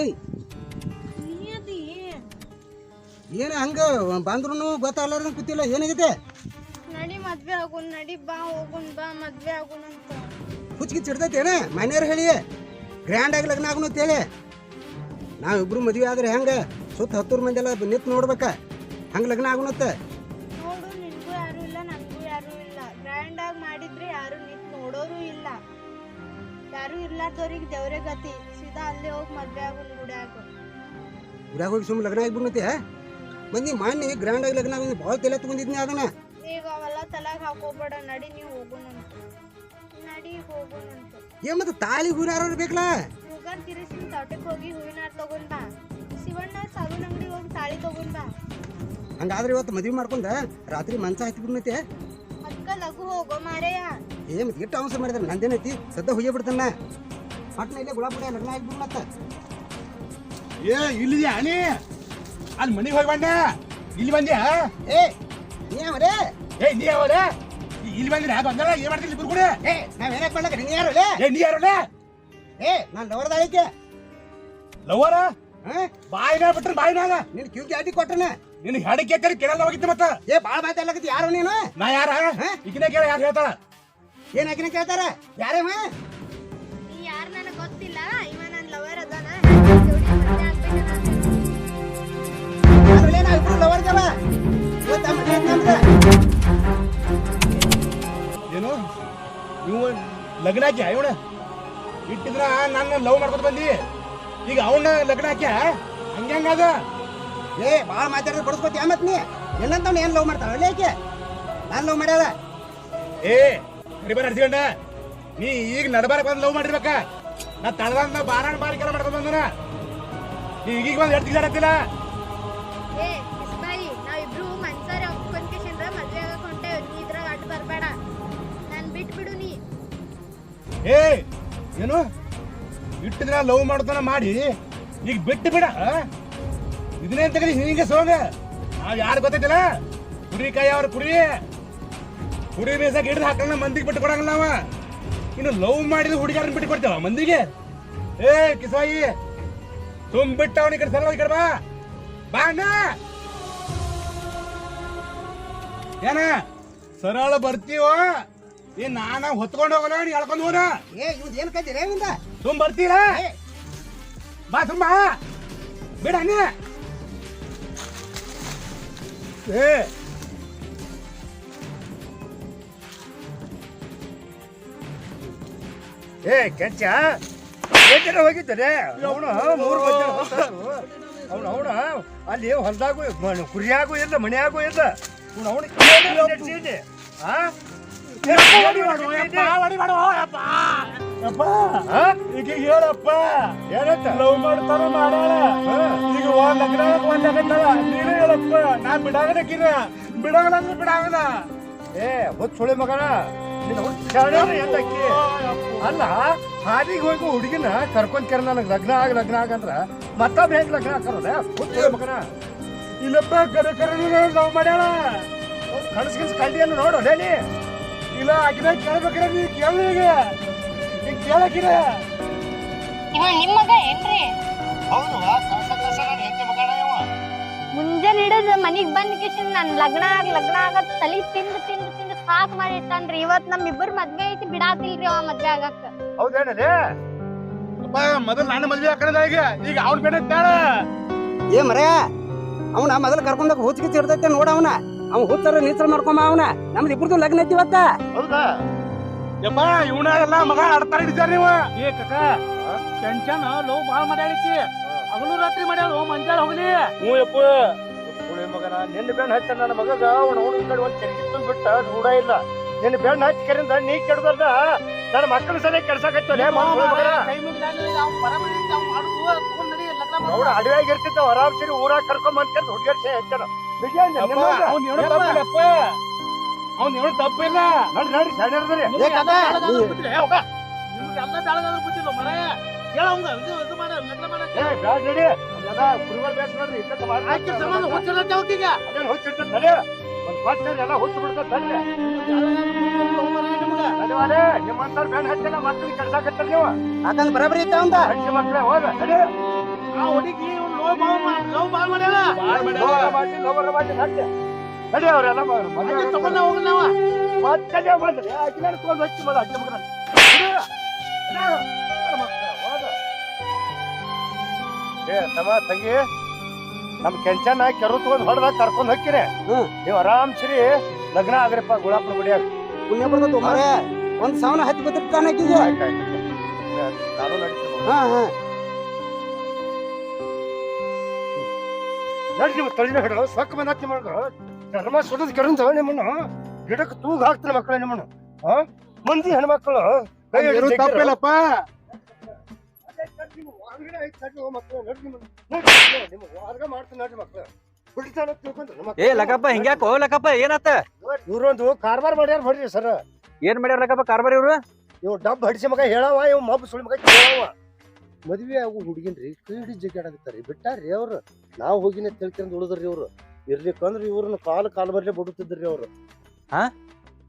ಏಯ್. ಏನು ಹಂಗೆ ಬಂದ್ರು ಗೊತ್ತಾಗ್ಲಾರ್ದಂಗೆ ಕೂತಿಲ್ಲ ಏನಾಗೈತೆ ನಡಿ ಮದ್ವೆ ಆಗುನ್ ನಡಿ ಬಾ ಹೋಗುನ್ ಬಾ ಮದ್ವೆ ಆಗುನ್ ಅಂತ. ಹುಚ್ಚಿಗೆ ಚಿಡ್ತೈತೇನ ಮನೆಯವ್ರು ಹೇಳಿ. ಗ್ರ್ಯಾಂಡ್ ಆಗಿ ಲಗ್ನ ಆಗುನು ಅಂತೇಳಿ ನಾವಿಬ್ರು ಮದ್ವೆ ಆದ್ರೆ ಹೆಂಗೆ? ಸುತ್ತ ಹತ್ತೂರು ಮಂದಿ ಎಲ್ಲ ನಿಂತು ನೋಡ್ಬೇಕ. ಹಂಗೆ ಲಗ್ನ ಆಗುನತ್ತ ನೋಡು ನಿನ್ಗೂ ಯಾರು ಇಲ್ಲ ನನಗೂ ಯಾರು ಇಲ್ಲ. ಗ್ರ್ಯಾಂಡ್ ಆಗಿ ಮಾಡಿದ್ರೆ ಯಾರು ನಿಂತ್ ನೋಡೋರು ಇಲ್ಲ. ಯಾರು ಇರ್ಲಾರ್ದವ್ರಿಗೆ ದೇವ್ರೆ ಗತಿ. ಸೀದಾ ಅಲ್ಲೇ ಹೋಗಿ ಮದ್ವೆ ಆಗುನ್ ಗುಡ್ಯಾಗ ಊರಾಗ ಹೋಗಿ ಸುಮ್ಮನೆ ಲಗ್ನ ಆಗಿಬಿಡ್ನತ್ತೆ ಮಂದಿ ಮಾನ್ಯ ಗ್ರ್ಯಾಂಡ್ ಆಗಿ ಲಗ್ನ ಆಗಿ ಭಾಳ ತಲೆ ತಗೊಂಡಿದ್ನಿ ಅದನ್ನ. ಈಗ ಅವೆಲ್ಲ ತಲೆಗೆ ಹಾಕೋಬೇಡ ನಡಿ ನೀವು ಹೋಗೋಣಂತ ನಡಿ ಹೋಗೋಣಂತ ಏ ಮತ್ತೆ ತಾಳಿ ಹೂರಾರು ಬೇಕಲ್ಲ ಶುಗರ್ ತಿರ್ಸಿನ ತೋಟಕ್ಕೆ ಹೋಗಿ ತಗೊಂಡ್ ಶಿವಣ್ಣ ಅಂಗಡಿ ಹೋಗಿ ತಾಳಿ ತಗೊಂಡ್ ಹಂಗಾದ್ರೆ ಇವತ್ತು ಮದುವೆ ಮಾಡ್ಕೊಂಡ ರಾತ್ರಿ ಮಂಚ ಹತ್ತಿ ಬಿಡ್ನೈತೆ. ಅಕ್ಕ ಲಘು ಹೋಗೋ ಮಾರೇಯ ಏ ಮತ್ತೆ ಎಷ್ಟು ಅವಸರ ಮಾಡಿದ್ರೆ ನಂದೇನೈತಿ? ಸದ್ದ ಹುಯ್ಯ ಬಿಡ್ತಾನ ಪಟ್ನ ಇಲ್ಲೇ ಗುಲಾಬ್ ಲಗ್ನ ಆಗ್ಬಿಡ್ಲತ್ತ ಏ ಇಲ್ಲಿದ್ಯಾ ನೀ ಅಲ್ಲಿ ಮನೆಗೆ ಹೋಗಿ ಬಂದೆ. ಇಲ್ಲಿ ಬಂದ್ಯಾ? ಏ ನೀ ಅವರೇ ಏ ನೀ ಅವರೇ ಇಲ್ಲಿ ಬಂದ್ರೆ ಬಂದಲ್ಲ ಏನ್ ಮಾಡ್ತೀನಿ ಇಬ್ರು ಕೂಡ ಏ ನಾವೇನಕ್ಕೆ ಮಾಡ್ಲಕ್ಕ ನೀ ಯಾರು? ಏ ನೀ ಯಾರು ಏ ನಾನು ಲವರ್ದಾಳಿಕೆ ಲವರ? ಹಾ? ಬಾಯಿನ ಬಿಟ್ರೆ ಬಾಯಿನಾಗ. ನಿನ್ ಕ್ಯೂ ಅಡಿ ಕೊಟ್ಟನ ನಿನ್ ಹೆಡೆ ಕೇಳ್ತಾರೆ ಕೇಳಲ್ಲ ಹೋಗಿತ್ತು ಮತ್ತ. ಏ ಬಾಳ ಮಾತಾಡ್ಲಕತ್ತಿ ಯಾರು ನೀನು? ನಾ ಯಾರ? ಈಗಿನ ಕೇಳ ಯಾರು ಹೇಳ್ತಾಳ? ಏನ್ ಹಾಕಿನ ಕೇಳ್ತಾರ? ಯಾರೇ ನಾನು. ಆಮೇಲೆ ಲವರ್ ಜವ ಇವತ್ತ ಮದ್ವೆ ಐತ್ ನಮ್ದು. ಏನು? ನೀವು ಲಗ್ನ ಹಾಕ್ಯ ಇವಣ ಇಟ್ಟಿದ್ರ ನನ್ನ ಲವ್ ಮಾಡ್ಕೊತ ಬಂದಿ. ಈಗ ಅವನ್ನ ಲಗ್ನ ಹಾಕ್ಯ? ಹಂಗ್ಯಾಂಗದ ಏ ಬಾಳ ಮಾತಾಡಿದ್ರೆ ಬಡಿಸ್ಕೊತೀಯ ಮತ್ ನೀ? ಏನಂತವ್ನ ಏನ್ ಲವ್ ಮಾಡ್ತಾಳ? ಏಕೆ ನಾನು ಲವ್ ಮಾಡ್ಯಾಳ. ಏ ನಡಿಬಾರ ಹರ್ಸಿಕೊಂಡ ನೀ ಈಗ ನಡಬಾರಕ್ ಬಂದು ಲವ್ ಮಾಡಿರ್ಬೇಕ. ನಾ ತಳದಂದ ಬಾರಾಣ ಬಾರಿ ಕೆಲ ಮಾಡ್ಕೊಂಡ್ ಬಂದನ. ನೀ ಈಗೀಗ ಬಂದು ಎಷ್ಟು ತಿಗಾಡತ್ತಿಲ್ಲ ಏ ಕಿಸ್ಬಾಯಿ ನಾವಿಬ್ರು ಮನ್ಸಾರಿ ಒಪ್ಕೊಂಡ್ಕೇಶನ್ರ ಮದ್ವೆ ಆಗಕ್ ಹೊಂಟೇವ್ ನೀ ಇದ್ರಾಗ ಅಡ್ಡ ಬರ್ಬೇಡ. ನಾನ್ ಬಿಟ್ ಬಿಡು ನೀ. ಏ, ಏನು? ಇಟ್ಟು ಲವ್ ಮಾಡ್ತಾನ ಮಾಡಿ, ಈಗ ಬಿಟ್ಟು ಬಿಡ ಇದನ್ನೇ ತೆಗದಿ ಹಿಂಗೆ ಸೋಂಗ? ನಾವ್ ಯಾರು ಗೊತ್ತೈತಿಲ್ಲ? ಕುರಿ ಕಾಯಿ ಅವ್ರ ಕುರಿ ಕುರಿ ಮೇಸಾಗ ಹಿಡಿದು ಹಾಕಲ್ಲ, ಮಂದಿಗೆ ಬಿಟ್ಟು ಕೊಡಂಗಿಲ್ಲ ನಾವ. ಇನ್ನು ಲವ್ ಮಾಡಿದ ಹುಡುಗಾರನ್ನ ಬಿಟ್ಟು ಕೊಡ್ತೇವ ಮಂದಿಗೆ? ಏ, ಕಿಸಾಯಿ ತುಂಬ ಬಿಟ್ಟ ಅವನ ಕಡೆ ಈ ಕಡೆ ಬಾ. ಬಾ ಅಣ್ಣ ಏನ? ಸರಳ ಬರ್ತೀವ? ಏ ನಾನ ಹೊತ್ಕೊಂಡು ಹೋಗೋಣ ನೀ ಎಳ್ಕೊಂಡು ಹೋಗೋಣ ಏ ಇವ್ದು ಏನ್ ರೇ ಸುಮ್ ಬರ್ತೀರಾ? ಬಾ ಸುಮ್ಮ ಬಿಡ ಏ. ಏ ಹೋಗಿದ್ದರೆ ಕೆಂಚನ ಹೋಗಿದ್ದಾರೆ ಅವನು ಮೂರು ಅವನು ಅವನ ಅಲ್ಲಿ ಹೊಲದಾಗೂ ಕುರಿಯಾಗೂ ಇಲ್ಲ ಮನೆಯಾಗೂ ಇಲ್ಲ ಅವ್ನು ಅವನು ಈಗ ಹೇಳಪ್ಪ. ಏನಂತ? ಲವ್ ಮಾಡ್ತಾರ ಮಾಡಾಳ ಈಗ ಒಂದ್ ಲಗ್ನ ಒಂದ್ ಆಗತ್ತಲ್ಲ ನೀನು ಹೇಳಪ್ಪ. ನಾ ಬಿಡಾಗದಕ್ಕಿನ ಬಿಡಾಗಲ್ಲ ಬಿಡಾಗಲ್ಲ ಏ ಹೊತ್ತು ಸುಳಿ ಮಗನ. ಅಲ್ಲ ಹಾದಿಗೆ ಹೋಗಿ ಹುಡುಗಿನ ಕರ್ಕೊಂಡ್ ಕೆರ ನನಗೆ ಲಗ್ನ ಆಗ ಲಗ್ನ ಆಗಂದ್ರ ಮತ್ತೊಬ್ಬ ಹೆಂಗ್ ಲಗ್ನ ಹುಟ್ಟು ಸುಳಿ ಮಗನ. ಇಲ್ಲಪ್ಪ ಕರೆ ಕರೆ ನಾವು ಮಾಡ್ಯಾಳ ಕನಸು ಗಿನ್ಸ್ ಕಂಡಿಯನ್ನು ನೋಡು ಹೇಳಿ ಇಲ್ಲ ಆಕಿನ ಕೇಳ್ಬೇಕ್ರೆ ನೀ ಕೇಳಿ ಈಗ ನೀ ಕೇಳಕಿರ ಇವ ನಿಮ್ಮ ಮಗ ಏನ್ರಿ? ಹೌದು ಮುಂಜಾನೆ ಹಿಡಿದು ಮನಿಗ್ ಬಂದ್ ಕಿಶನ್ ನನ್ ಲಗ್ನ ಆಗ ಲಗ್ನ ಆಗತ್ ತಲಿ ತಿಂದ್ ತಿಂದ್ ತಿಂದ್ ಸಾಕ್ ಮಾಡಿ ಇಟ್ಟಾನ್ರಿ ಇವತ್ ನಮ್ ಇಬ್ಬರ್ ಮದ್ವೆ ಐತಿ ಬಿಡಾತಿಲ್ರಿ ಅವ ಮದ್ವೆ ಆಗಕ್. ಹೌದೇನಲೇ? ಅಪ್ಪ ಮೊದಲು ನಾನು ಮದ್ವೆ ಹಾಕಣದ ಈಗ ಈಗ ಅವ್ನ್ ಬೇಡ ಬೇಡ ಏ ಮರ ಅವನ ಮೊದಲು ಕರ್ಕೊಂಡಾಗ ಹುಚ್ಚಿಗೆ ಇರ್ತೈತೆ ನೋಡ ಅವನ. ಅವ್ನ ಹುಚ್ಚರ ನೀಚರ ಮಾಡ್ಕೊಂಬ ಅವನ. ನಮ್ದು ಇಬ್ರದು ಲಗ್ನ ಐತಿ ಇವತ್ತ. ಹೌದಾ? ಯಪ್ಪ ಇವನ ಎಲ್ಲ ಮಗ ಆಡ್ತಾರ ಹಿಡಿತಾರ ನೀವು. ಏ ಕಕ್ಕ ಟೆನ್ಷನ್ ಲೋ ಭಾಳ ಮಾಡ್ಯಾಳಿಕಿ ಹಗಲು ರಾತ್ರಿ ಮಾಡ್ಯಾಳ ಮಂಜಾಳ ಹೋಗ್ಲಿ. ಹ್ಞೂ ಯಪ್ಪ. ಮಗನ ನಿನ್ನ ಬೆಣ್ಣ ಹಚ್ಚ ನನ್ನ ಮಗಗ ಅವನ ಅವನ ಕಡೆ ಒಂದ್ ಚರಿಗಿತ್ತು ಬಿಟ್ಟ ರೂಢ ಇಲ್ಲ. ನಿನ್ನ ಬೆಣ್ಣ ಹಚ್ಚ ಕರಿಂದ ನೀ ಕೆಡದಲ್ಲ ನನ್ನ ಮಕ್ಕಳ ಸರಿ ಕೆಡ್ಸಕತ್ತಲೆ ಮಗನ ಕೈ ಮುಗಿದಾನ ಅವ್ನು ಬರ ಬಿಡಿ ಅವ್ನು ಮಾಡುದು ತಗೊಂಡ್ ನಡಿ ಲಗ್ನ ಮಾಡು. ಅವಳ ಅಡವ್ಯಾಗ ಇರ್ತಿದ್ದ ಆರಾಮ್ ಸರಿ ಊರಾಗ ಕರ್ಕೊಂಡ್ ಬಂದ್ಕಂತ ಹುಡುಗರ್ ಸೇ ಹೆಚ್ಚನ ಯಪ್ಪ ಏನು ತಪ್ಪಿಲ್ಲ ನಡಿ ನಡಿ ಸಣ್ಣ ನಿಮ್ಗೆ ಏ ಕಕ್ಕ, ಎಲ್ಲ ಬ್ಯಾಳಗಾದ್ರು ನೀ- ಬುದ್ಧಿಲ್ಲ, ಏ ಹೋಗ. ನಿಮ್ಗೆ ಎಲ್ಲ ಬ್ಯಾಳಗಾದ್ರು ಬುದ್ಧಿಲ್ಲ ಮರಾಯ ಹೇಳ ಅವಂಗ ಇದು ಇದು ಮಾಡ ಲಗ್ನ ಮಾಡಕ್ಕೆ. ಏ ಬ್ಯಾಡ ನಡಿ. ಅಲ್ಲೆಲ್ಲ ಕುರಿಗಳು ಬೇಸ್ ನೋಡ್ರಿ ಇಕ್ಕತ್ತ ಆಕಿ ಸಂಬಂಧ ಹುಚ್ಚಿರತ್ತೆ ಅವಕಿಗ ಅದೇನ್ ಹುಚ್ಚಿರ್ತದ ತಲೆ ಒಂದ್ ಕೊಟ್ಟರೆ ಎಲ್ಲ ಹುಚ್ಚು ಬಿಡ್ತದೆ ಬೆಣ್ಣ ಹಚ್ಚನ ಮಕ್ಳಿಗೆ ಕೆಡ್ಸಾಕತ್ತಾರ ನೀವು ಯಾಕಂದ್ರೆ ಬರಬರಿ ಹಚ್ಚಿ ಮಕ್ಳೇ ಹೋಗ ನಡಿ ಆ ಹುಡುಗಿ ಲವ್ ಬಾಳ್ ಲವ್ ಮಾಡ್ಯಾಳ ನಡಿ ಅವ್ರೆಲ್ಲ ತಗೊಂಡ ನಾವ ಮತ್ತೆ ಮಾಡ್ತಾರೆ. ಆಕಿನ ತಗೊಂಡ್ ಹಚ್ಚಿ ಮಾಡು, ಅಕ್ಕಿ ಮಗನ. ಮಕ್ಕಳ, ಹೋದ. ಏ ತಮ್ಮ ತಂಗಿ ನಮ್ ಕೆಂಚನ ಕೆರು ತಗೊಂಡ್ ಹೊಡೆದಾಗ ಕರ್ಕೊಂಡ್ ಹೋಗ್ಕಿರಿ ಹ್ಮ್. ನೀವು ಆರಾಮ್ ಸಿರಿ. ಲಗ್ನ ಆಗ್ರಿಪ್ಪ ಗುಳಾಪನ ಗುಡಿಯಾಗ. ಪುಣ್ಯ ಬರ್ತೈತೆ ಮರೆ. ಒಂದ್ ಸಾವಿರ ಹತ್ತಿ ಬತ್ತಿರ್ತಾನೆ ಆಕಿಗೆ. ಆಯ್ತ್ ಆಯ್ತ್. ಆಯ್ತ್. ನಾನು ನಡೀತೀನಿ ಹಾ ಹಾ. ನಡಿ ನೀವು ತಳಿನ ಹಿಡಿದು ಸೊಕ್ಕ ಬಂದ ಮಾಡ್ರು ಚರ್ಮ ಸುಡದ್ ಕೆರಂದ ನಿಮ್ಮನ್ನ. ಗಿಡಕ್ಕೆ ತೂಗ್ ಹಾಕ್ತಾನೆ ಮಕ್ಕಳ ನಿಮ್ಮನ್ನ. ಆ? ಮಂದಿ ಹೆಣ್ಮಕ್ಳು. ಕೈ ಹಿಡ್ದು ಏನು ಜಗ್ಗಿರು. ತಪ್ಪಿಲ್ಲಪ್ಪ. ಹೊರಗಡೆ ನಡ್ರಿ ಮಾಡ್ತೀನಿ ನಡ್ರಿ. ಬಿಡ್ತಾನ ತಿಳ್ಕೊಂಡ್ರಿ ಏ ಲಕ್ಕಪ್ಪ ಹಿಂಗ್ಯಾಕೋ ಲಕ್ಕಪ್ಪ ಏನಾತ? ಇವ್ರೊಂದು ಕಾರ್ಬಾರ್ ಮಾಡ್ಯಾರ ಹೊಡ್ರಿ ಸರ್. ಏನ್ ಮಾಡ್ಯಾರ ಲಕ್ಕಪ್ಪ ಕಾರ್ಬಾರ್ ಇವ್ರು? ಇವ್ ಡಬ್ ಹಡಿಸಿ ಮಗ ಹೇಳವ ಇವ್ ಮಬ್ ಸುಳಿ ಮಗ ಕೇಳವ. ಮದ್ವೆ ಆಗು ಹುಡುಗಿನ್ರಿ ಕೀಡಿ ಹಿಡಿ ಜಗ್ಗಾಡಕತ್ತಾರಿ ಬಿಟ್ಟಾರ್ರಿ ಅವ್ರು. ನಾವ್ ಹೋಗಿನ ತಿಳ್ಕೊಂಡ್ ಉಳಿದ್ರಿ ಇವ್ರು. ಇರ್ಲಿಕ್ಕಂದ್ರ ಇವ್ರನ್ನ ಕಾಲ್ ಕಾಲ್ ಬರ್ಲಿ ಬಿಡುತ್ತಿದ್ರಿ ಅವ್ರು. ಹಾ?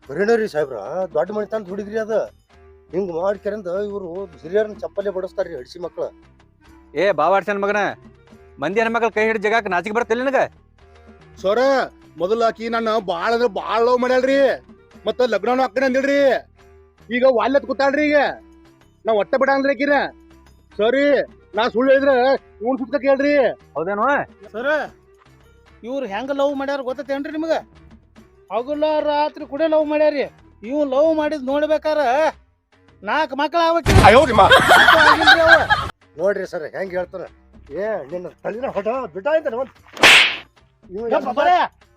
ಬರೀಣರಿ ಸಾಹೇಬ್ರ ದೊಡ್ಡ ಮನಿತಂದ ಹುಡುಗ್ರಿ ಅದ. ಹಿಂಗ್ ಮಾಡ್ಕರಂದ ಇವ್ರು ಹಿರಿಯರನ್ನ ಚಪ್ಪಲ್ಲೇ ಬಡಿಸ್ತಾರ್ರಿ ಹಡಿಸಿ ಮಕ್ಳ. ಏ ಬಾವಾಡ್ಸನ್ ಮಗನ ಮಂದಿ ಹೆಣ್ಮಕ್ಳ ಕೈ ಹಿಡಿದು ಜಗಾಕ ನಾಚಿಕೆ ಬರ್ತಿಲ್ಲ ನನಗ? ಸರ ಮೊದಲ ಆಕಿ ನನ್ನ ಬಾಳ ಅಂದ್ರೆ ಬಾಳ ಲವ್ ಮಾಡ್ಯಾಳ್ರಿ ಮತ್ತ ಲಗ್ನನು ಅಕ್ಕನ ಅಂದಿಳ್ರಿ. ಈಗ ವಾಲ್ಯತ್ ಕೂತಾಳ್ರಿ ಈಗ. ನಾ ಒಟ್ಟ ಅಂದ್ರೆ ಆಕಿನ. ಸರಿ ನಾ ಸುಳ್ಳು ಹೇಳಿದ್ರೆ ಇವ್ನ್ ಸುತ್ತ ಕೇಳ್ರಿ. ಹೌದೇನು? ಸರ ಇವ್ರು ಹೆಂಗ ಲವ್ ಮಾಡ್ಯಾರ ಗೊತ್ತೇನ್ರಿ ನಿಮಗ? ಹಗಲ ರಾತ್ರಿ ಕೂಡ ಲವ್ ಮಾಡ್ಯಾರಿ. ಇವ್ ಲವ್ ಮಾಡಿದ್ ನೋಡ್ಬೇಕಾರ ನಾಲ್ಕು ಮಕ್ಕಳ ಆಗ್ಬೇಕು ನೋಡ್ರಿ ಸರ್ ಹೆಂಗೆ ಹೇಳ್ತಾರ? ಏ ನಿನ್ನ ತಳಿನ ಹೊಟ ಬಿಟ್ಟ ಅಂತ ಒಂದ್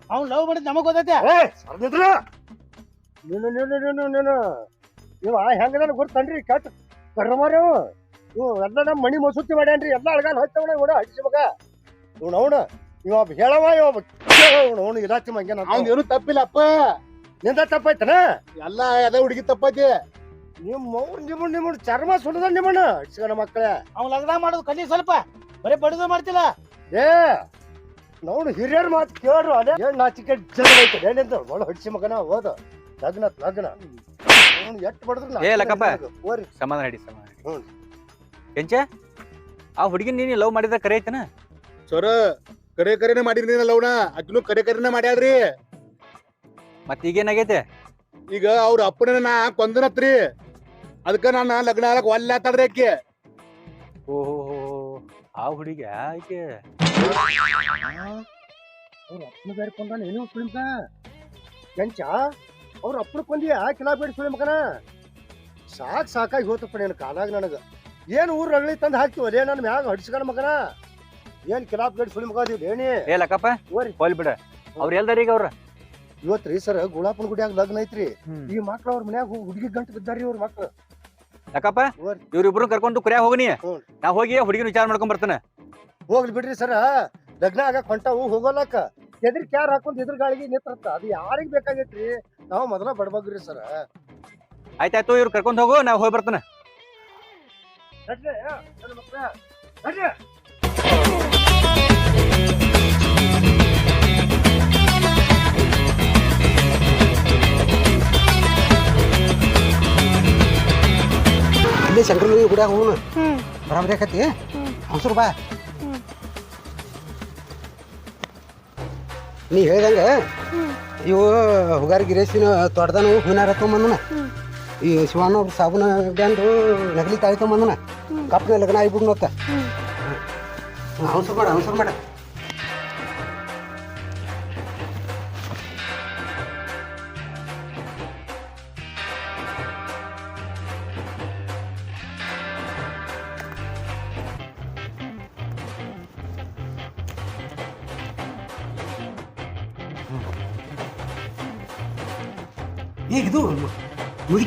ಅವ್ನ್ ಲವ್ ಮಾಡಿದ್ ನಮಗ್ ಗೊತ್ತೈತೆ. ಏ ಸರ್ದಿದ್ರ ನೀನು ನೀನು ನೀನು ನೀನು. ಇವ ಹೆಂಗ ನನಗೆ ಗೊತ್ತನ್ರಿ ಕೆಟ್ಟ ಕರ್ಮಾರಿ ಇವ್ ಎಲ್ಲ ನಮ್ಮ ಮಣಿ ಮಸೂತಿ ಮಾಡ್ಯಾನ್ರಿ ಎಲ್ಲ ಅಳಗಾಲ ಹಚ್ಚವಣ ಇವನ ಹಡಿಸಿ ಮಗ ಇವ್ನ ಅವನ ಇವ ಹೇಳವ ಇವ ಇವ್ನು ಅವನು ಇದಾತಿ ಮಂಗೆ ಅವ್ನ್ ಏನು ತಪ್ಪಿಲ್ಲಪ್ಪ. ನಿಂದ ತಪ್ಪಾಯ್ತನ? ಎಲ್ಲ ಅದೇ ಹುಡುಗಿ ತಪ್ಪೈತಿ. ನಿಮ್ಮ ಅವ್ರು ನಿಮ್ಮ ನಿಮ್ಮ ಚರ್ಮ ಸುಡದ ನಿಮ್ಮಣ್ಣ ಹಡಿಸಿಗನ ಮಕ್ಕಳೇ. ಅವ್ನು ಲಗ್ನ ಮಾಡೋದು ಕಲಿ ಸ್ವಲ್ಪ. ಬರೀ ಬಡಿದು ಮಾಡ್ತಿಲ್ಲ. ಏ ನೋಡು ಹಿರಿಯರ್ ಮಾತು ಕೇಳ್ರು ಅದೇ. ಏನ್ ಚಿಕ್ಕ ಜನ ಐತೆ. ಏನಿಂದ ಒಳ ಹಡಿಸಿ ಮಗನ ಹೋದ. ಲಗ್ನ ಲಗ್ನ. ಅವ್ನು ಎಟ್ ಬಡದ್ರು ಏ, ಲಕ್ಕಪ್ಪ. ಓರಿ ಸಮಾಧಾನ ಹಿಡಿ ಸಮಾಧಾನ ಹಿಡಿ. ಹ್ಞೂ. ಕೆಂಚ ಆ ಹುಡುಗಿನ ನೀನು ಲವ್ ಮಾಡಿದ್ರ ಕರೆ ಐತನ? ಸರ ಕರೆ ಕರೆನೆ ಮಾಡಿರಿ ಲವ್ನ? ಅಕ್ಕಿನೂ ಕರೆ ಕರೆನೆ ಮಾಡ್ಯಾಳ್ರಿ ಮತ್ತೀಗೇನಾಗೈತೆ ಈಗ ಅವ್ರ ಅಪ್ಪನ ನಾ ಕೊಂದನತ್ರಿ. ಅದಕ್ಕ ನಾನು ಲಗ್ನ ಆಗಕ್ ಒಲ್ಲೆ ತಡ್ರಿ ಆಕಿ. ಓಹೋ ಆ ಹುಡುಗ ಆಕೆ? ಅವ್ರ ಅಪ್ಪನ ಬೇರೆ ಕೊಂದಾನ ಏನೋ ಸುಳಿಮಕ? ಕೆಂಚ ಅವ್ರ ಅಪ್ಪನ ಕೊಂದಿಯ? ಕಿಲಾ ಬೇಡ ಸುಳಿಮಕನ? ಸಾಕ್ ಸಾಕಾಗಿ ಹೋತಪ್ಪ ನೀನು ಕಾಲಾಗ ನನಗೆ. ಏನು ಊರ್ ರಗಳಿ ತಂದು ಹಾಕ್ತಿವ ಅದೇ ನನ್ನ ಮ್ಯಾಗ ಹಡಿಸ್ಕಣ ಮಗನ? ಏನ್ ಕಿಲಾಪ್ ಗಡಿ ಸುಳಿ ಮಗ ಅದೀವಿ ಏನಿ ಏ ಲಕ್ಕಪ್ಪ ಓರಿ. ಹೋಲ್ ಬಿಡ. ಅವ್ರ ಎಲ್ದಾರ ಈಗ ಅವ್ರ? ಇವತ್ರಿ ಸರ್ ಗುಳಾಪನ ಗುಡಿಯಾಗ ಲಗ್ನ ಐತ್ರಿ. ಈ ಮಕ್ಳು ಅವ್ರ ಮನ್ಯಾಗ ಹುಡುಗಿ ಗಂಟು ಬಿದ್ದಾರಿ ಅವ್ರ ಮಕ್ಳು. ಓರಿ. ಇವ್ರಿಬ್ರು ಕರ್ಕೊಂಡು ಕುರಿಯಾಗ ಹೋಗನಿ. ಹ್ಞೂ. ನಾ ಹೋಗಿ ಹುಡುಗಿನ ವಿಚಾರ ಮಾಡ್ಕೊಂಡ್ ಬರ್ತಾನೆ. ಹೋಗ್ಲಿ ಬಿಡ್ರಿ ಸರ. ಲಗ್ನ ಆಗಕ್ ಹೊಂಟಾವು ಹೋಗೋಲಕ್ಕ. ಎದ್ರ ಕ್ಯಾರ್ ಹಾಕೊಂಡ್ ಎದ್ರ ಗಾಳಿಗೆ ನಿಂತ್ರತ್ತ ಅದು ಯಾರಿಗ್ ಬೇಕಾಗೈತ್ರಿ? ನಾವು ಮೊದಲ ಬಡಬಗ್ರಿ ಸರ. ಆಯ್ತಾಯ್ತು ಇವ್ರು ಕರ್ಕೊಂಡ್ ಹೋಗು ನಾ ಹೋಗಿ ಬರ್ತಾನೆ. ಗುಡಿಯಾಗ ಹ್ಮ್. ಬರಾಬರಿ ಆಕತಿ ಬಾ. ನೀ ಹೇಳ್ದಂಗ. ಇವು ಹುಗಾರಿ ಗಿರೇಸಿನ ತೊಡ್ದನು ಹೂನಾರ ತೊಗೊಂಬಂದನ. ಈ ಶಿವಣ್ಣ ಒಬ್ರು ಸಾಬೂನ ಬ್ಯಾಂಡು ನಗಲಿ ತಾಯಿ ತೊಗೊಂಬಂದನ. ಕಪ್ಪನ ಲಗ್ನ ಆಗ್ಬಿಡ್ನತ್ತ. ಅವಸರ ಮಾಡ ಅವಸರ ಮಾಡ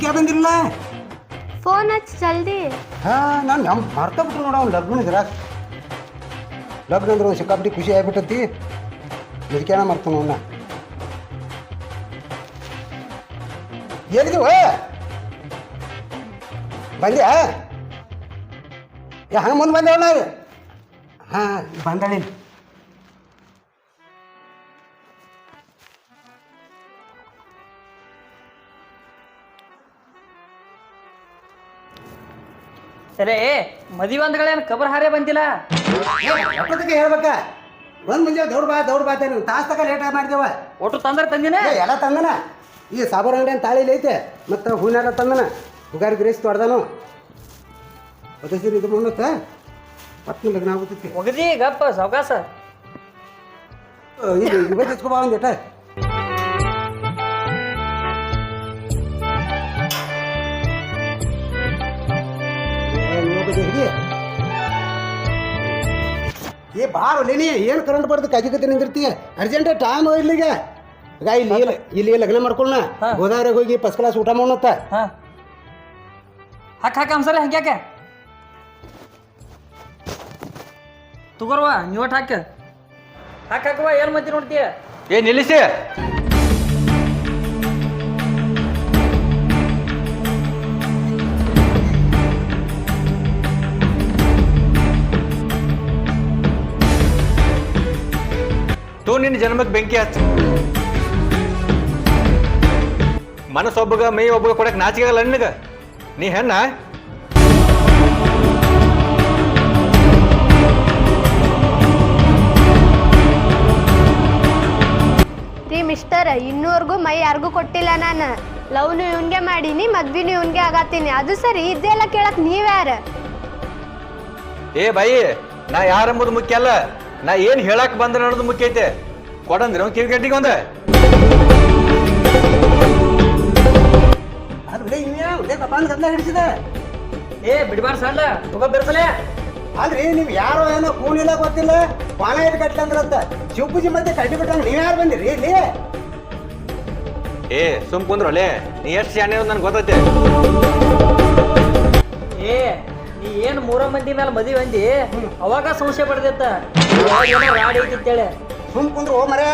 ಮುದುಕಿ ಬಂದಿರಲ್ಲ ಫೋನ್ ಹಚ್ಚಿ ಜಲ್ದಿ. ಹಾ ನಾನು ನಮ್ಮ ಮರ್ತ ಬಿಟ್ರು ನೋಡ ಅವ್ನು ಲಗ್ನ ಇದ್ರ ಲಗ್ನ ಅಂದ್ರೆ ಸಿಕ್ಕಾಪಟ್ಟಿ ಖುಷಿ ಆಗ್ಬಿಟ್ಟತಿ. ಮುದುಕ್ಯಾನ ಮರ್ತ ಅವನ್ನ ಎಲ್ಲಿದ್ದೀವ ಬಂದ್ಯಾ? ಯಾ ಹಂಗೆ ಮುಂದೆ ಬಂದೇವಣ್ಣ ಹಾಂ ಬಂದಳಿ ಸರಿ ಮದುವೆ ಕಬರ್ ಹಾರೇ ಬಂದಿಲ್ಲ? ಎಪ್ಪತ್ತಕ್ಕೆ ಹೇಳ್ಬೇಕ? ಒಂದ್ ಮುಂಜಾನೆ ದೌಡ್ ಬಾ ದೌಡ್ ಬಾ ನೀವು ತಾಸ್ ತಕ ಲೇಟ್ ಮಾಡಿದೇವ. ಒಟ್ಟು ತಂದ್ರೆ ತಂದಿನ? ಏ ಎಲ್ಲ ತಂದನ. ಈ ಸಾಬೂರ್ ಅಂಗಡಿ ಅಂತ ತಾಳಿಲಿ ಐತೆ? ಮತ್ತು ಹೂನಾರ ತಂದನ. ಹುಗಾರಿ ಗ್ರೇಸ್ ತೊಡ್ದಾನು. ಒದಸಿರಿ ಇದು ಮುನ್ನತ್ತ? ಪಟ್ನ ಲಗ್ನ ಆಗುತ್ತೈತಿ. ಒಗದಿ ಗಪ್ಪ ಸಾವಕಾಸ. ಇದು ಇವತ್ತು ಇಸ್ಕೊಬಾ ಒಂದಿಟ ಹಿಡಿ ಏ ಬಾರ ಒಲೇನಿ ಏನು ಕರೆಂಟ್ ಬರ್ತದೆ? ಕಜಿ ಕತ್ತಿ ನಿಂದಿರ್ತೀಯ ಅರ್ಜೆಂಟ್ ಟೈಮ್ ಇಲ್ಲಿಗೆ. ಈಗ ಇಲ್ಲಿ ಇಲ್ಲ ಇಲ್ಲಿ ಲಗ್ನ ಮಾಡ್ಕೊಳ್ಳ ಗೋದಾವರಿಗೆ ಹೋಗಿ ಫಸ್ಟ್ ಕ್ಲಾಸ್ ಊಟ ಮಾಡೋತ್ತ ಹಾ. ಹಾಕ ಹಾಕ ಅಂಸರ ಹಾಕ್ಯಾಕ ತಗೋರ್ವಾ ನೀವಟ್ ಹಾಕ. ಹಾಕ ಹಾಕುವ ಏನ್ ಮತ್ತಿ ನೋಡ್ತೀಯ? ಏ ನಿಲ್ಲಿಸಿ. ನಿನ್ನ ಜನ್ಮಕ್ಕೆ ಬೆಂಕಿ ಹಚ್ಚ. ಮನಸ್ಸೊಬ್ಬಗ ಮೈ ಒಬ್ಬಗ ಕೊಡಕ್ ನಾಚಿಕೆ ಆಗಲ್ಲ ನಿನಗ? ನೀ ಹೆಣ್ಣ? ರೀ ಮಿಸ್ಟರ್ ಇನ್ನೂರ್ಗೂ ಮೈ ಯಾರಿಗೂ ಕೊಟ್ಟಿಲ್ಲ ನಾನು. ಲವ್ನು ಇವನ್ಗೆ ಮಾಡೀನಿ ಮದ್ವಿನೂ ಇವನ್ಗೆ ಆಗತ್ತೀನಿ. ಅದು ಸರಿ ಇದೆಲ್ಲ ಕೇಳಕ್ ನೀವ್ಯಾರ ಏ ಬಾಯಿ ನಾ ಯಾರೆಂಬುದು ಮುಖ್ಯ ಅಲ್ಲ. ನಾ ಏನ್ ಹೇಳಕ್ ಬಂದ್ರೆ ಅನ್ನೋದು ಮುಖ್ಯ ಐತೆ. ಕೊಡಂದ್ರೆ ಅವ್ನು ಕಿವಿ ಕಟ್ಟಿಗೆ ಒಂದ ಹಿಡಿಸಿದ. ಏ ಬಿಡ್ಬಾರ ಸಣ್ಣ ಬೆರ್ಸಲೆ. ಆದ್ರಿ ನೀವು ಯಾರೋ ಏನೋ ಕೂಲಿಲ್ಲ ಗೊತ್ತಿಲ್ಲ ಪಾನ ಇಟ್ಟು ಕಟ್ಲ ಚಿಪ್ಪುಜಿ ಮತ್ತೆ ಕಟ್ಟಿ ಬಿಟ್ಟಂಗ ನೀವು ಯಾರು ಬಂದಿರಿ ಇಲ್ಲಿ? ಏ ಸುಮ್ ಕುಂದ್ರೊಲೆ ನೀ ಎಷ್ಟು ಶಾಣೆ ನನ್ಗೆ ಗೊತ್ತೈತೆ. ಏ ನೀ ಏನ್ ಮೂರ ಮಂದಿ ಮೇಲೆ ಮದುವೆ ಅಂದಿ ಅವಾಗ ಸಂಶಯ ಪಡೆದಿತ್ತ. ಏನೋ ರಾಡಿ ಐತಿ ಅಂತೇಳಿ. ಸುಮ್ ಕುಂದ್ರು ಓ ಮರೆ.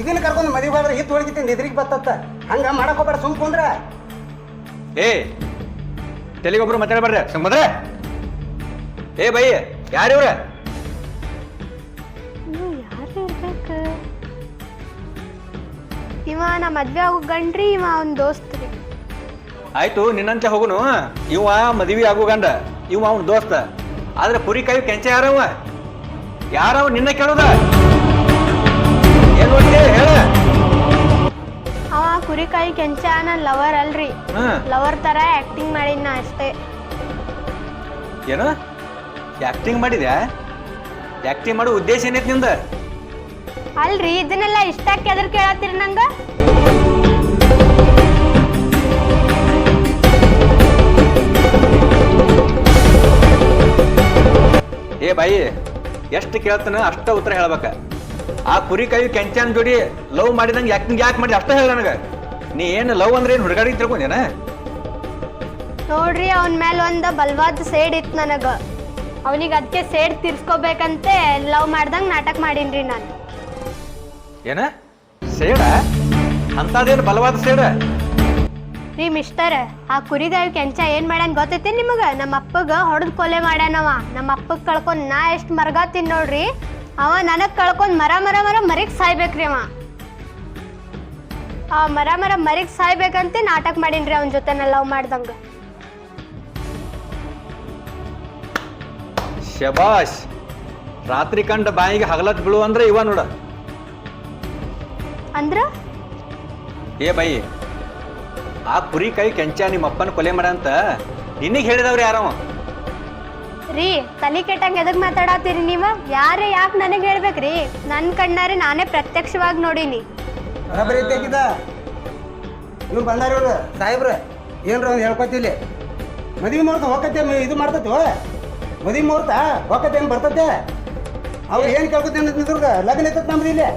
ಇದನ್ನ ಕರ್ಕೊಂಡು ಮದುವೆ ಹೋದ್ರೆ ಹಿತ್ ಹೊಡಿತೀನಿ ನಿದ್ರಿಗೆ ಬತ್ತತ್ತ. ಹಂಗ ಮಾಡಕ್ ಹೋಗ್ಬೇಡ ಸುಮ್ ಕುಂದ್ರ. ಏ ತೆಲಿಗೊಬ್ರು ಮತ್ತೆ ಬರ್ರಿ ಬಂದ್ರೆ ಏ ಬೈ ಯಾರಿವ್ರ ಇವ ನಾ ಮದ್ವೆ ಆಗೋ ಗಂಡ್ರಿ ಇವ ಅವ್ನ ದೋಸ್ತ ಆಯ್ತು ನಿನ್ನಂತೆ ಹೋಗುನು. ಇವ ಮದ್ವಿ ಆಗೋ ಗಂಡ ಇವ ಅವ್ನ ದೋಸ್ತ. ಆದ್ರೆ ಪುರಿ ಕೈ ಕೆಂಚ ಯಾರವ? ಯಾರವ ನಿನ್ನ ಕೇಳೋದ? ಅವ ಕುರಿಕಾಯಿ ಕೆಂಚ ನನ್ ಲವರ್ ಅಲ್ರಿ. ಲವರ್ ತರ ಆಕ್ಟಿಂಗ್ ಮಾಡಿದ್ನ ಅಷ್ಟೇ. ಏನು? ಆಕ್ಟಿಂಗ್ ಮಾಡಿದ್ಯಾ? ಆಕ್ಟಿಂಗ್ ಮಾಡೋ ಉದ್ದೇಶ ಏನೈತಿ ನಿಂದ? ಅಲ್ರಿ ಇದನ್ನೆಲ್ಲ ಇಷ್ಟಕ್ಕೆ ಎದ್ರ ಕೇಳತ್ತೀರಿ ನಂಗ? ಏ ಬಾಯಿ ಎಷ್ಟು ಕೇಳ್ತಾನ ಅಷ್ಟ ಉತ್ತರ ಹೇಳ್ಬೇಕ. ಆ ಕುರಿ ಕೈ ಕೆಂಚನ್ ಜೋಡಿ ಲವ್ ಮಾಡಿದಂಗೆ ನಿಂಗೆ ಯಾಕೆ ಮಾಡಿ ಅಷ್ಟೇ ಹೇಳ ನನಗೆ. ನೀ ಏನು ಲವ್ ಅಂದ್ರೆ ಏನು ಹುಡುಗಾಡಿ ತಿಳ್ಕೊಂಡೇನ? ನೋಡ್ರಿ ಅವನ ಮೇಲೆ ಒಂದ ಬಲವಾದ ಸೇಡ್ ಇತ್ತು ನನಗ. ಅವನಿಗೆ ಅದಕ್ಕೆ ಸೇಡ್ ತಿರ್ಸ್ಕೋಬೇಕಂತೆ ಲವ್ ಮಾಡ್ದಂಗ್ ನಾಟಕ ಮಾಡೀನ್ರಿ ನಾನು. ಏನ? ಸೇಡ? ಅಂತದೇನು ಬಲವಾದ ಸೇಡ? ರೀ ಮಿಸ್ಟರ್ ಆ ಕುರಿಗಾಯಿ ಕೆಂಚ ಏನ್ ಮಾಡ್ಯಾನ ಗೊತ್ತೈತಿ ನಿಮಗ? ನಮ್ಮ ಅಪ್ಪಗ ಹೊಡೆದ್ ಕೊಲೆ ಮಾಡ್ಯಾನವ. ನಮ್ಮ ಅಪ್ಪಗ್ ಕಳ್ಕೊಂಡ್ ನಾ ಎಷ್ಟ್ ಮರ್ಗಾತೀನಿ ನೋಡ್ರಿ? ಅವ ನನಗ್ ಕಳ್ಕೊಂಡ್ ಮರ ಮರ ಮರ ಮರಿಗ್ ಸಾಯ್ಬೇಕ್ರಿ ಅವ. ಆ ಮರ ಮರ ಮರಿಗ್ ಸಾಯ್ಬೇಕಂತೆ ನಾಟಕ ಮಾಡೀನ್ರಿ ಅವನ್ ಜೊತೆ ನಾ ಲವ್ ಮಾಡ್ದಂಗ. ಶಬಾಷ್ ರಾತ್ರಿ ಕಂಡ ಬಾಯಿಗೆ ಹಗಲತ್ ಬಿಳು ಅಂದ್ರೆ ಇವ ನೋಡ. ಅಂದ್ರ? ಏ ಬಾಯಿ ಆ ಕುರಿ ಕೈ ಕೆಂಚ ನಿಮ್ಮ ಅಪ್ಪನ ಕೊಲೆ ಮಾಡ ಅಂತ ನಿನಗೆ ಹೇಳಿದವ್ರು ಯಾರವ? ರೀ ತಲೆ ಕೆಟ್ಟಂಗ ಎದಕ್ ಮಾತಾಡತ್ತೀರಿ ನೀವು? ಯಾರೇ ಯಾಕೆ ನನಗೆ ಹೇಳ್ಬೇಕ್ರಿ? ನನ್ ಕಣ್ಣಾರೆ ನಾನೇ ಪ್ರತ್ಯಕ್ಷವಾಗಿ ನೋಡೀನಿ. ಬರಬರಿ ತೆಗಿದ ಇವ್ರು ಬಂದಾರ ಇವ್ರು. ಸಾಹೇಬ್ರ ಏನ್ರ ಒಂದು ಹೇಳ್ಕೊತಿಲ್ಲಿ ಮದುವೆ ಮುಹೂರ್ತ ಹೋಗತ್ತೆ ಇದು ಮಾಡ್ತೈತಿ ಮದುವೆ ಮುಹೂರ್ತ ಹೋಗತ್ತೆ ಏನು ಬರ್ತೈತೆ. ಅವ್ರು ಏನ್ ಕೇಳ್ಕೊತೀನಿ ನಿಂದ್ರದ ಲಗ್ನ ಐತತ್ ನಮ್ದು ಇಲ್ಲಿ.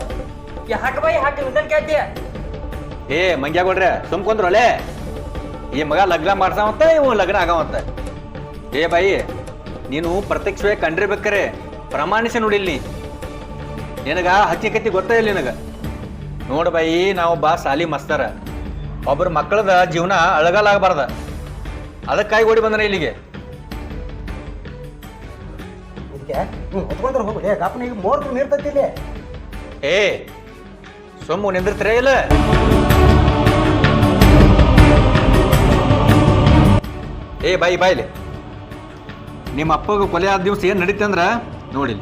ಹಾಕ ಬಾಯಿ ಹಾಕಿ ಕೇಳ್ತಿ. ಏ ಮಂಗ್ಯಾಗೊಡ್ರೆ ಸುಮ್ಕೊಂಡ್ರೊಳೆ ಈ ಮಗ ಲಗ್ನ ಮಾಡ್ಸಾವಂತ ಇವ್ ಲಗ್ನ ಆಗವಂತ. ಏ ಬಾಯಿ ನೀನು ಪ್ರತ್ಯಕ್ಷವಾಗಿ ಕಂಡಿರ್ಬೇಕಾರೆ ಪ್ರಮಾಣಿಸಿ ನೋಡಿಲ್ಲಿ. ನಿನಗ ಹಕ್ಕಿಕತ್ತಿ ಗೊತ್ತೇ ಇಲ್ಲ ನಿನಗ. ನೋಡು ಬಾಯಿ ನಾವು ಬಾ ಸಾಲಿ ಮಸ್ತಾರ. ಒಬ್ಬರ ಮಕ್ಕಳದ ಜೀವನ ಅಳಗಾಲಾಗಬಾರ್ದ. ಅದಕ್ಕಾಗಿ ಓಡಿ ಬಂದನ ಇಲ್ಲಿಗೆ. ಏ ಸೊಮ್ಮು ನಿಂದಿರ್ತೀರ ಇಲ್ಲ? ಏ ಬಾಯಿ ಬಾಯ್ಲಿ. ನಿಮ್ಮ ಅಪ್ಪಗೂ ಕೊಲೆ ಆದ ದಿವಸ ಏನು ನಡೀತಂದ್ರೆ ಅಂದ್ರ? ನೋಡಿಲಿ